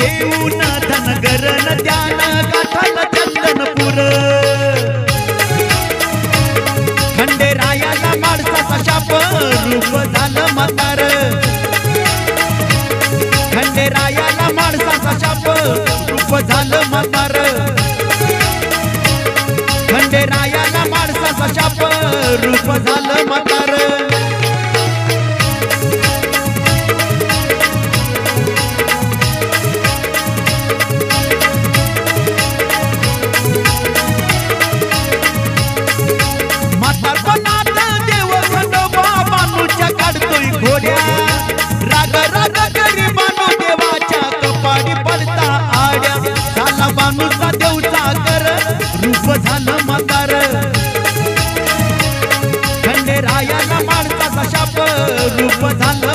घेऊन धनगरन त्यान गाठाल चंदनपूर. खंडेरायाला माणसाचा शाप रूप झालं म्हातार. खंडेरायाला माणसाचा शाप रूप झालं म्हातार. खंडेरायाला माणसाचा शाप रूप झालं म्हातार. राग राग बानू देवाच्या कपाडी पडता आड्या. झाला बानूचा देवचा कर रूप झालं म्हातार खंडेरायाला माणसाचा शाप रूप झालं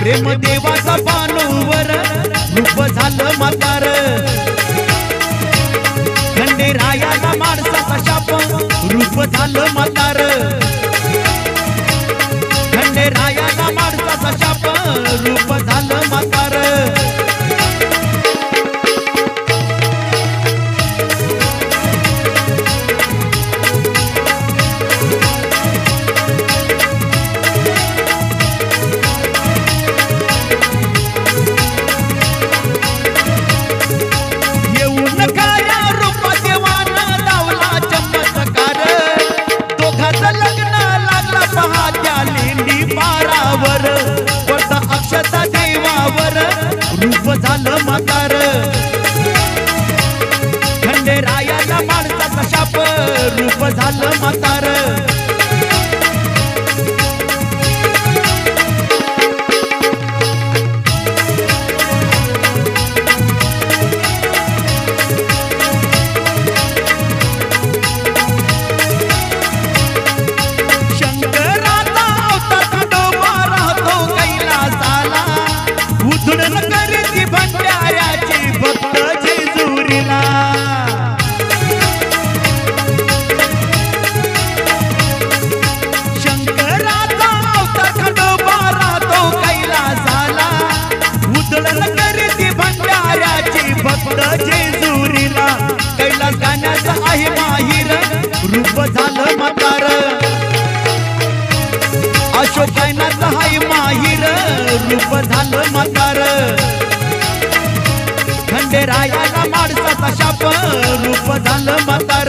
प्रेम देवाचा बानूवर रूप झालं म्हातार खंडेरायाला माणसाचा शाप रूप झालं म्हातार त्या पहात्या लेंडी पारावर वरचा अक्षता देवावर रूप झालं म्हातार. खंडेरायाला माणसाचा शाप रूप झालं म्हातार. कायनात हाय माहीर रूप झालं मकार. खंडेरायाला माणसाचा शाप रूप झालं म्हातार